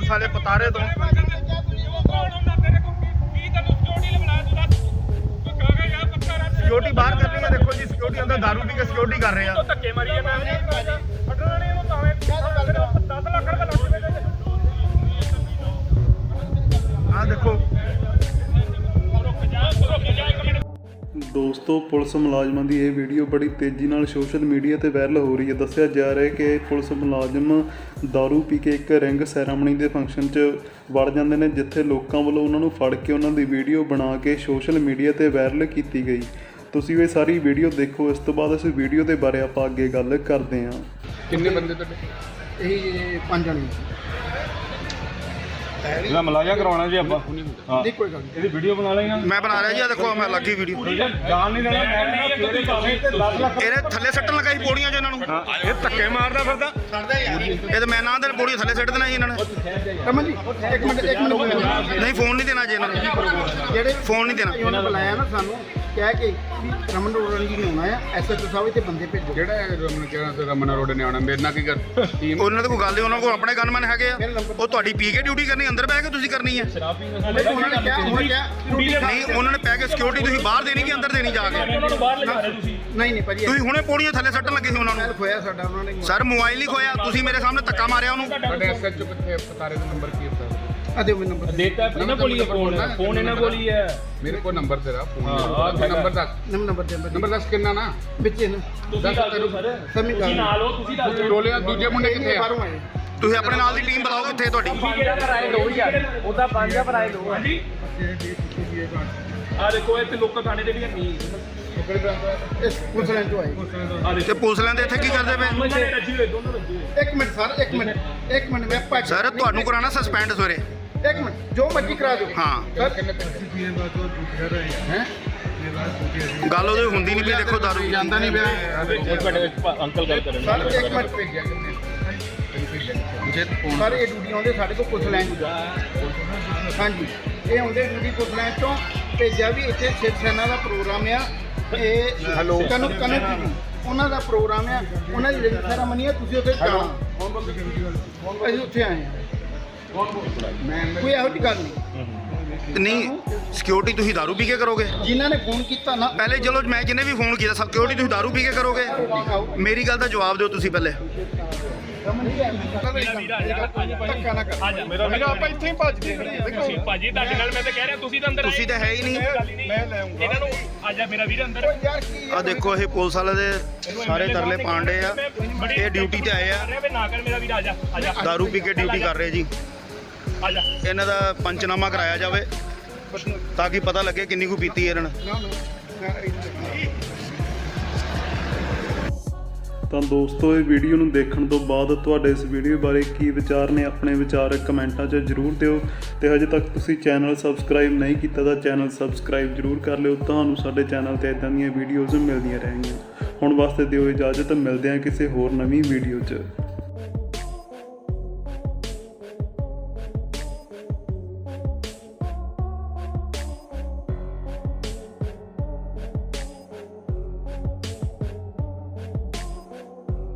Police ਵਾਲੇ ਪਤਾਰੇ ਤੋਂ। Security ਬਾਹਰ ਕਰ ਰਹੀ ਹੈ ਦੇਖੋ ਜੀ ਸਿਕਿਉਰਿਟੀ ਅੰਦਰ ਦਾਰੂ ਪੀ ਕੇ ਸਿਕਿਉਰਿਟੀ ਕਰ ਰਹੇ ਆ। ਧੱਕੇ ਮਾਰੀ ਜਾਂਦਾ ਦੋਸਤੋ ਪੁਲਿਸ ਮੁਲਾਜ਼ਮਾਂ ਦੀ ਇਹ ਵੀਡੀਓ ਬੜੀ ਤੇਜ਼ੀ ਨਾਲ ਸੋਸ਼ਲ ਮੀਡੀਆ ਤੇ ਵਾਇਰਲ ਹੋ ਰਹੀ ਹੈ। ਦੱਸਿਆ ਜਾ ਰਿਹਾ ਹੈ ਕਿ ਪੁਲਿਸ ਮੁਲਾਜ਼ਮ दारू ਪੀ ਕੇ ਇੱਕ ਰਿੰਗ ਸੈਰਾਮਨੀ ਦੇ ਫੰਕਸ਼ਨ 'ਚ ਵੜ ਜਾਂਦੇ ਨੇ ਜਿੱਥੇ ਲੋਕਾਂ ਵੱਲੋਂ ਉਹਨਾਂ ਨੂੰ ਫੜ ਕੇ ਉਹਨਾਂ ਦੀ ਵੀਡੀਓ ਬਣਾ ਕੇ ਸੋਸ਼ਲ ਮੀਡੀਆ ਤੇ ਵਾਇਰਲ ਕੀਤੀ ਗਈ। ਤੁਸੀਂ ਇਹ ਸਾਰੀ ਵੀਡੀਓ ਦੇਖੋ। ਇਸ ਤੋਂ ਬਾਅਦ ਇਸ ਵੀਡੀਓ ਦੇ ਬਾਰੇ ਆਪਾਂ ਅੱਗੇ ਗੱਲ ਕਰਦੇ ਹਾਂ। ਕਿੰਨੇ ਬੰਦੇ ਤੁਹਾਡੇ? ਇਹ ਪੰਜ ਜਣੇ। ਇਹਦਾ ਮਲਾਜਾ ਕਰਵਾਉਣਾ ਜੀ ਆਪਾਂ। ਹਾਂ। ਨਹੀਂ ਕੋਈ ਗੱਲ ਨਹੀਂ। ਇਹਦੀ ਵੀਡੀਓ ਬਣਾ ਲੈਣਾ ਮੈਂ ਬਣਾ ਰਿਹਾ ਜੀ ਆ ਦੇਖੋ ਮੈਂ ਲੱਗੀ ਵੀਡੀਓ ਜਾਣ ਨਹੀਂ ਦੇਣਾ ਮੈਂ ਤੇਰੇ ਭਾਵੇਂ ਤੇ 10 ਲੱਖ ਇਹਨੇ ਥੱਲੇ ਸੱਟਣ ਲਗਾਈ ਪੌੜੀਆਂ 'ਚ ਇਹਨਾਂ ਨੂੰ। ਇਹ ਧੱਕੇ ਮਾਰਦਾ ਫਿਰਦਾ। ਇਹ ਤਾਂ ਮੈਂ ਨਾ ਦੇ ਪੌੜੀਆਂ ਥੱਲੇ ਸੱਟ ਦੇਣਾ ਜੀ ਇਹਨਾਂ ਨੇ। ਰਮਨ ਜੀ ਇੱਕ ਮਿੰਟ ਇੱਕ ਮਿੰਟ ਨਹੀਂ ਫੋਨ ਨਹੀਂ ਦੇਣਾ ਜੀ ਇਹਨਾਂ ਨੂੰ। ਜਿਹੜੇ ਫੋਨ ਨਹੀਂ ਦੇਣਾ। ਉਹਨਾਂ ਨੇ ਬੁਲਾਇਆ ਨਾ ਸਾਨੂੰ ਕਹਿ ਕੇ ਰਮਨ ਰੋੜਨ ਜੀ ਨੇ ਆਉਣਾ ਆ ਐਸਐਚਓ ਸਾਹਿਬ ਇੱਥੇ ਬੰਦੇ ਭੇਜੋ। ਜਿਹੜਾ ਇਹ ਰਮਨ ਕਿਹੜਾ ਤੇ ਰਮਨ ਰੋਡ ਨੇ ਆਉਣਾ ਮੇਰੇ ਨਾਲ ਕੀ ਕਰ ਟੀਮ ਉਹਨਾਂ ਦੇ ਕੋਈ ਗੱਲ ਨਹੀਂ ਉਹਨਾਂ ਕੋਲ ਆਪਣੇ ਗਨਮੈਨ ਹੈਗੇ ਆ। ਉਹ ਤੁਹਾਡੀ ਪੀ ਕੇ ਡਿਊਟੀ ਕਰਨੀ ਅੰਦਰ ਬਹਿ ਕੇ ਤੁਸੀਂ ਕਰਨੀ ਹੈ? ਉਹਨਾਂ ਨੇ ਕਿਹਾ ਉਹਨਾਂ ਨੇ ਕਿਹਾ ਨਹੀਂ ਉਹਨਾਂ ਨੇ ਪੈ ਕੇ ਸਿਕਿਉਰਿਟੀ ਤੁਸੀਂ ਬਾਹਰ ਦੇਣੀ ਕਿ ਅੰਦਰ ਦੇਣੀ ਜਾ ਕੇ? ਉਹਨਾਂ ਨੂੰ ਬਾਹਰ ਲਿਜਾ ਰਹੇ ਤੁਸੀਂ। ਨਹੀਂ ਨਹੀਂ ਭਾਜੀ ਤੁਸੀਂ ਹੁਣੇ ਪੌੜੀਆਂ ਥੱਲੇ ਸੱਟਣ ਲੱਗੇ ਸੀ ਉਹਨਾਂ ਨੂੰ। ਖੋਇਆ ਸਾਡਾ ਉਹਨਾਂ ਨੇ ਸਰ ਮੋਬਾਈਲ ਹੀ ਖੋਇਆ। ਤੁਸੀਂ ਮੇਰੇ ਸਾਹਮਣੇ ਧੱਕਾ ਮਾਰਿਆ ਉਹਨੂੰ। ਤੁਹਾਡੇ ਐਸਐਚਓ ਕਿੱਥੇ ਪਤਾਰੇ ਦਾ ਨੰਬਰ ਕੀ ਹੈ ਆ ਦਿਓ ਮੈਨੂੰ ਨੰਬਰ ਦੇਤਾ ਇਹਨਾਂ ਕੋਲ ਹੀ ਹੈ ਫੋਨ ਫੋਨ ਇਹਨਾਂ ਕੋਲ ਹੀ ਹੈ। ਮੇਰੇ ਕੋਲ ਨੰਬਰ ਤੇਰਾ ਫੋਨ ਨੰਬਰ ਦੱਸ। ਨੰਬਰ ਨੰਬਰ ਦੇ ਨੰਬਰ ਦੱਸ ਕਿੰਨਾ ਨਾ? ਵਿੱਚ ਇਹਨੂੰ ਤੁਸੀਂ ਦੱਸ ਦਿਓ ਸਰ। ਸਮੀ ਤੁਸੀਂ ਨਾਲ ਹੋ ਤੁਸੀਂ ਦੱਸ ਟੋਲੇ ਦੂਜੇ ਮੁੰਡੇ ਕਿੱਥੇ ਆ? ਬਾਹਰੋਂ ਆਏ। ਤੁਸੀਂ ਆਪਣੇ ਨਾਲ ਦੀ ਟੀਮ ਬੁਲਾਓ ਕਿੱਥੇ ਤੁਹਾਡੀ। ਕਿਹੜਾ ਕਰਾਏ ਦੋ ਯਾਰ? ਉਹਦਾ ਪੰਜ ਦੋ ਹਾਂਜੀ। ਆ ਦੇਖੋ ਇੱਥੇ ਲੋਕਾਂ ਥਾਣੇ ਦੇ ਵੀ ਨਹੀਂ ਇਸ ਪੁਲਿਸ ਲਾਈਨ ਤੋਂ ਆਏ ਆ ਤੇ ਪੁਲਿਸ ਲੈਂਦੇ ਇੱਥੇ ਕੀ ਕਰਦੇ ਪਏ? ਰੱਜੀ ਹੋਏ ਦੋਨੋਂ ਰੱਜੀ ਹੋਏ। ਇੱਕ ਮਿੰਟ ਸਰ ਇੱਕ ਮਿੰਟ ਇੱਕ ਮਿੰਟ ਮੈਂ ਭੱਜ ਸਰ ਤੁਹਾਨੂੰ ਕਰਾਣਾ ਸਸਪੈਂਡ ਸਵੇਰੇ। ਇੱਕ ਮਿੰਟ ਜੋ ਮਰਜ਼ੀ ਕਰਾ ਦਿਓ। ਹਾਂ। ਸਰ। ਕਿੰਨੇ ਪੈਸੇ ਹੈ? ਗੱਲ ਉਹਦੀ ਹੁੰਦੀ ਨਹੀਂ ਵੀ ਦੇਖੋ ਦਾਰੂ ਜਾਂਦਾ ਨਹੀਂ ਪਿਆ। ਅੰਕਲ ਗੱਲ ਕਰਨ। ਸਰ ਇੱਕ ਮਿੰਟ ਭੇਜਿਆ। ਕਿੰਨੇ ਜੇ ਸਰ ਇਹ ਡਿਊਟੀ ਆਉਂਦੇ ਸਾਡੇ ਕੋਲ ਪੁਲਿਸ ਲਾਈਨ ਹਾਂਜੀ। ਇਹ ਆਉਂਦੇ ਡਿਊਟੀ ਪੁਲਿਸ ਲਾਈਨ ਤੋਂ ਭੇਜਿਆ ਵੀ ਇੱਥੇ ਸਿਰ ਸੈਨਾ ਦਾ ਪ੍ਰੋਗਰਾਮ ਆ। ਇਹ ਹੈਲੋ ਕਨੂ ਕਨੂ ਉਹਨਾਂ ਦਾ ਪ੍ਰੋਗਰਾਮ ਆ। ਉਹਨਾਂ ਦੀ ਰਿੰਗ ਸੈਰਾਮਨੀ ਆ ਤੁਸੀਂ ਉੱਥੇ ਜਾਣਾ। ਅਸੀਂ ਉੱਥੇ ਆਏ ਕੋਈ ਇਹੋ ਜਿਹੀ ਗੱਲ ਨਹੀਂ। ਨਹੀਂ ਸਿਕਿਉਰਿਟੀ ਤੁਸੀਂ ਦਾਰੂ ਪੀ ਕੇ ਕਰੋਗੇ? ਜਿਨ੍ਹਾਂ ਨੇ ਫੋਨ ਕੀਤਾ ਨਾ। ਪਹਿਲੇ ਚਲੋ ਮੈਂ ਜਿਹਨੇ ਵੀ ਫੋਨ ਕੀਤਾ ਸਿਕਿਉਰਿਟੀ ਤੁਸੀਂ ਦਾਰੂ ਪੀ ਕੇ ਕਰੋਗੇ? ਮੇਰੀ ਗੱਲ ਦਾ ਜਵਾਬ ਦਿਓ ਤੁਸੀਂ ਪਹਿਲੇ। ਧੱਕਾ ਨਾ ਕਰ ਮੇਰਾ ਆਪਾਂ ਇੱਥੇ ਹੀ ਭੱਜਦੇ ਤੁਸੀਂ ਭਾਜੀ ਤੁਹਾਡੇ ਨਾਲ ਮੈਂ ਤਾਂ ਕਹਿ ਰਿਹਾ ਤੁਸੀਂ ਤਾਂ ਅੰਦਰ ਆਏ ਤੁਸੀਂ ਤਾਂ ਹੈ ਹੀ ਨਹੀਂ। ਮੈਂ ਲੈ ਆਉਂਗਾ ਇਹਨਾਂ ਨੂੰ ਆ ਜਾ ਮੇਰਾ ਵੀਰ ਅੰਦਰ ਯਾਰ ਕੀ ਆ ਦੇਖੋ, ਇਹ ਪੁਲਿਸ ਵਾਲੇ ਦੇ ਸਾਰੇ ਤਰਲੇ ਪਾਂਡੇ ਆ। ਇਹ ਡਿਊਟੀ ਤੇ ਆਏ ਆ। ਨਾ ਕਰ ਮੇਰਾ ਵੀਰ ਆ ਜਾ ਆ ਜਾ ਦਾਰੂ ਪੀ ਕੇ ਡਿਊਟੀ ਕਰ ਰਹੇ ਜੀ ਆ ਜਾ। ਇਹਨਾਂ ਦਾ ਪੰਚਨਾਮਾ ਕਰਾਇਆ ਜਾਵੇ ਤਾਂ ਕਿ ਪਤਾ ਲੱਗੇ ਕਿੰਨੀ ਕੁ ਪੀਤੀ ਇਹਨਾਂ ਨੇ। ਤਾਂ ਦੋਸਤੋ, ਇਹ ਵੀਡੀਓ ਨੂੰ ਦੇਖਣ ਤੋਂ ਬਾਅਦ ਤੁਹਾਡੇ ਇਸ ਵੀਡੀਓ ਬਾਰੇ ਕੀ ਵਿਚਾਰ ਨੇ, ਆਪਣੇ ਵਿਚਾਰ ਕਮੈਂਟਾਂ 'ਚ ਜਰੂਰ ਦਿਓ। ਤੇ ਹਜੇ ਤੱਕ ਤੁਸੀਂ ਚੈਨਲ ਸਬਸਕ੍ਰਾਈਬ ਨਹੀਂ ਕੀਤਾ ਤਾਂ ਚੈਨਲ ਸਬਸਕ੍ਰਾਈਬ ਜਰੂਰ ਕਰ ਲਿਓ। ਤੁਹਾਨੂੰ ਸਾਡੇ ਚੈਨਲ ਤੇ ਇਦਾਂ ਦੀਆਂ ਵੀਡੀਓਜ਼ ਮਿਲਦੀਆਂ ਰਹਿਣਗੀਆਂ। ਹੁਣ ਵਾਸਤੇ ਦਿਓ ਇਜਾਜ਼ਤ, ਮਿਲਦੇ ਹਾਂ ਕਿਸੇ ਹੋਰ ਨਵੀਂ ਵੀਡੀਓ 'ਚ।